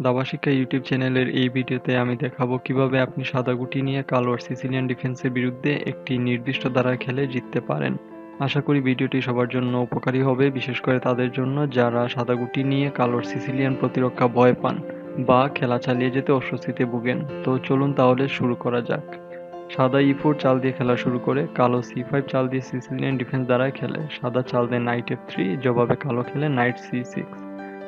দাবা শিক্ষা ইউটিউব চ্যানেলের এই ভিডিওতে আমি দেখাবো কীভাবে আপনি সাদা গুটি নিয়ে কালোর সিসিলিয়ান ডিফেন্সের বিরুদ্ধে একটি নির্দিষ্ট ধারায় খেলে জিততে পারেন। আশা করি ভিডিওটি সবার জন্য উপকারী হবে, বিশেষ করে তাদের জন্য যারা সাদা গুটি নিয়ে কালোর সিসিলিয়ান প্রতিরক্ষা ভয় পান বা খেলা চালিয়ে যেতে অস্বস্তিতে ভুগেন। তো চলুন তাহলে শুরু করা যাক। সাদা ই ফোর চাল দিয়ে খেলা শুরু করে, কালো সি ফাইভ চাল দিয়ে সিসিলিয়ান ডিফেন্স দ্বারায় খেলে। সাদা চাল দিয়ে নাইট এফ থ্রি, জবাবে কালো খেলে নাইট সি সিক্স।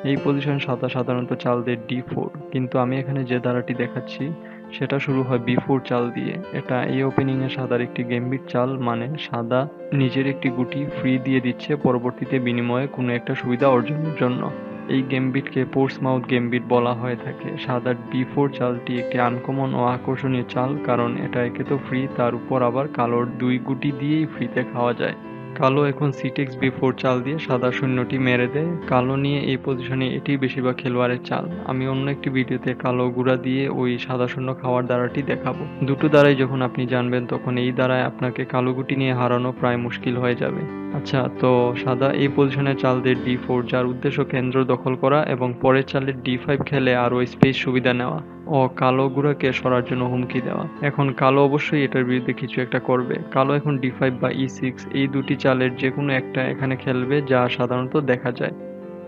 এই পজিশন সাদা সাধারণত চাল দিয়ে ডি ফোর কিন্তু আমি এখানে যে ধারাটি দেখাচ্ছি, সেটা শুরু হয় বি ফোর চাল দিয়ে। এটা এই ওপেনিং এ সাদার একটি গেমবিট চাল মানে সাদা নিজের একটি গুটি ফ্রি দিয়ে দিচ্ছে পরবর্তীতে বিনিময়ে কোনো একটা সুবিধা অর্জনের জন্য। এই গেমবিটকে পোর্স মাউথ গেমবিট বলা হয়ে থাকে। সাদার বি ফোর চালটি একটি আনকমন ও আকর্ষণীয় চাল, কারণ এটা একে তো ফ্রি তার উপর আবার কালোর দুই গুটি দিয়েই ফ্রিতে খাওয়া যায়। কালো এখন সিটেক্স বি ফোর চাল দিয়ে সাদা শূন্যটি মেরে দেয়। কালো নিয়ে এই পজিশনে এটি বেশিরভাগ খেলোয়াড়ের চাল। আমি অন্য একটি ভিডিওতে কালো গুঁড়া দিয়ে ওই সাদা শূন্য খাওয়ার দ্বারাটি দেখাবো। দুটো দ্বারাই যখন আপনি জানবেন, তখন এই দ্বারায় আপনাকে কালো গুটি নিয়ে হারানো প্রায় মুশকিল হয়ে যাবে। আচ্ছা তো সাদা এই পজিশনে চাল দিয়ে ডি ফোর যার উদ্দেশ্য কেন্দ্র দখল করা এবং পরের চালে ডি ফাইভ খেলে আরও স্পেস সুবিধা নেওয়া ও কালো গুঁড়াকে সরার জন্য হুমকি দেওয়া। এখন কালো অবশ্যই এটার বিরুদ্ধে কিছু একটা করবে। কালো এখন ডি ফাইভ বা ই সিক্স এই দুটি চালের যে কোনো একটা এখানে খেলবে যা সাধারণত দেখা যায়।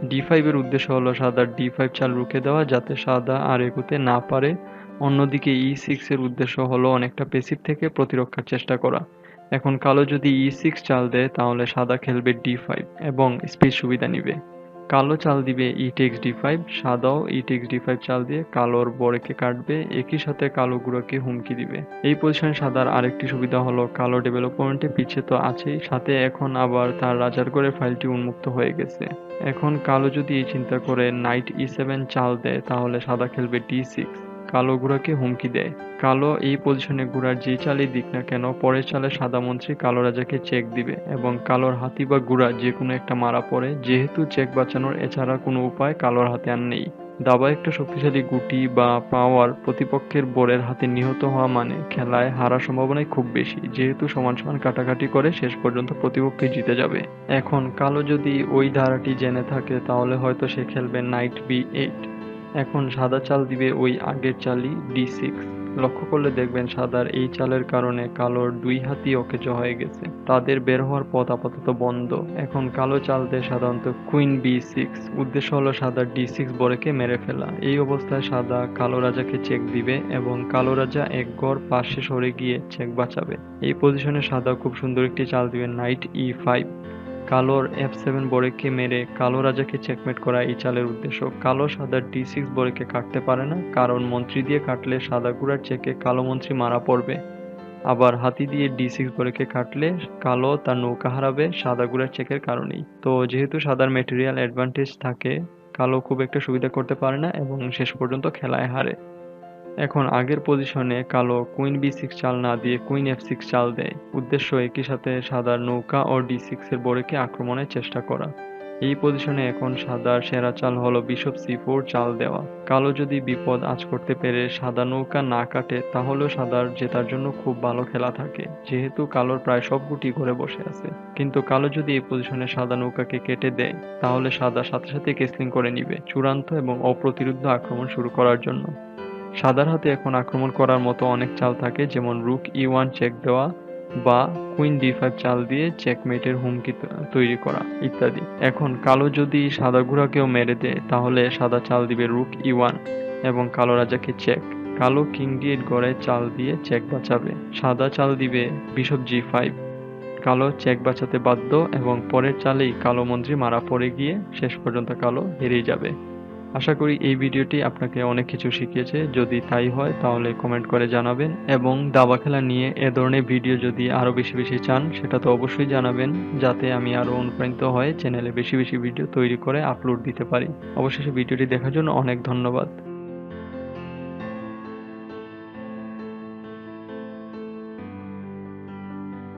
ডি ফাইভের উদ্দেশ্য হলো সাদার ডি ফাইভ চাল রুখে দেওয়া যাতে সাদা আর এগোতে না পারে। অন্যদিকে ই সিক্সের উদ্দেশ্য হলো অনেকটা পেসিভ থেকে প্রতিরক্ষার চেষ্টা করা। এখন কালো যদি ই সিক্স চাল দেয়, তাহলে সাদা খেলবে ডি ফাইভ এবং স্পেস সুবিধা নিবে। কালো চাল দিবে ই টেক্স ডি ফাইভ সাদাও ই টেক্স ডি ফাইভ চাল দিয়ে কালোর বড়কে কাটবে, একই সাথে কালো গুঁড়োকে হুমকি দিবে। এই পজিশনে সাদার আরেকটি সুবিধা হলো কালো ডেভেলপমেন্টে পিছিয়ে তো আছেই, সাথে এখন আবার তার রাজার করে ফাইলটি উন্মুক্ত হয়ে গেছে। এখন কালো যদি এই চিন্তা করে নাইট ই সেভেন চাল দেয়, তাহলে সাদা খেলবে ডি সিক্স কালো গুড়াকে হুমকি দেয়। কালো এই পজিশনে গুড়ার যে চালই দিক না কেন, পরের চালে সাদা মন্ত্রী কালো রাজাকে চেক দিবে এবং কালোর হাতি বা গুড়া যে কোনো একটা মারা পড়ে। যেহেতু চেক বাঁচানোর এছাড়া কোনো উপায় কালোর হাতে আর নেই। দাবা একটা শক্তিশালী গুটি বা পাওয়ার প্রতিপক্ষের বোরের হাতে নিহত হওয়া মানে খেলায় হারার সম্ভাবনাই খুব বেশি। যেহেতু সমান সমান কাটাকাটি করে, শেষ পর্যন্ত প্রতিপক্ষে জিতে যাবে। এখন কালো যদি ওই ধারাটি জেনে থাকে, তাহলে হয়তো সে খেলবে নাইট বি এইট এখন সাদা চাল দিবে ওই আগের চালই ডি সিক্স লক্ষ্য করলে দেখবেন সাদার এই চালের কারণে কালোর দুই হাতি অকেজ হয়ে গেছে। তাদের বের হওয়ার পথ আপাতত বন্ধ। এখন কালো চাল দিয়ে সাধারণত কুইন বি সিক্স উদ্দেশ্য হলো সাদা ডি সিক্স বরেকে মেরে ফেলা। এই অবস্থায় সাদা কালো রাজাকে চেক দিবে এবং কালো রাজা এক গড় পাশে সরে গিয়ে চেক বাঁচাবে। এই পজিশনে সাদা খুব সুন্দর একটি চাল দিবে নাইট ই ফাইভ কালোর এফ সেভেন বরেকে মেরে কালো রাজাকে চেকমেট করা এই চালের উদ্দেশ্য। কালো সাদা ডি সিক্স বরেকে কাটতে পারে না, কারণ মন্ত্রী দিয়ে কাটলে সাদা গুড়ার চেকে কালো মন্ত্রী মারা পড়বে। আবার হাতি দিয়ে ডি সিক্স বরেকে কাটলে কালো তার নৌকা হারাবে সাদা গুড়ার চেকের কারণেই। তো যেহেতু সাদার মেটেরিয়াল অ্যাডভান্টেজ থাকে, কালো খুব একটা সুবিধা করতে পারে না এবং শেষ পর্যন্ত খেলায় হারে। এখন আগের পজিশনে কালো কুইন বি সিক্স চাল না দিয়ে কুইন এফ সিক্স চাল দেয়। উদ্দেশ্য একই সাথে সাদার নৌকা ও ডি সিক্স এর বোরেকে আক্রমণের চেষ্টা করা। এই পজিশনে এখন সাদার সেরা চাল হলো বিশপ সি ফোর চাল দেওয়া। কালো যদি বিপদ আজ করতে পেরে সাদা নৌকা না কাটে, তাহলেও সাদার জেতার জন্য খুব ভালো খেলা থাকে, যেহেতু কালোর প্রায় সব গুটি ঘরে বসে আছে। কিন্তু কালো যদি এই পজিশনে সাদা নৌকাকে কেটে দেয়, তাহলে সাদা সাথে সাথে কেসলিং করে নিবে, চূড়ান্ত এবং অপ্রতিরোধ আক্রমণ শুরু করার জন্য। সাদার হাতে এখন আক্রমণ করার মতো অনেক চাল থাকে, যেমন রুক ই ওয়ান চেক দেওয়া বা কুইন ডি ফাইভ চাল দিয়ে চেকমেটের হুমকি তৈরি করা ইত্যাদি। এখন কালো যদি সাদা ঘোড়াকেও মেরে দেয়, তাহলে সাদা চাল দিবে রুক ই ওয়ান এবং কালো রাজাকে চেক। কালো কিং ডি এইট গড়ে চাল দিয়ে চেক বাঁচাবে। সাদা চাল দিবে বিশপ জি ফাইভ। কালো চেক বাঁচাতে বাধ্য এবং পরের চালেই কালো মন্ত্রী মারা পড়ে গিয়ে শেষ পর্যন্ত কালো হেরেই যাবে। আশা করি এই ভিডিওটি আপনাকে অনেক কিছু শিখিয়েছে। যদি তাই হয়, তাহলে কমেন্ট করে জানাবেন এবং দাবা খেলা নিয়ে এ ধরনের ভিডিও যদি আরও বেশি বেশি চান, সেটা তো অবশ্যই জানাবেন যাতে আমি আরও অনুপ্রাণিত হয়ে চ্যানেলে বেশি বেশি ভিডিও তৈরি করে আপলোড দিতে পারি। অবশেষে ভিডিওটি দেখার জন্য অনেক ধন্যবাদ।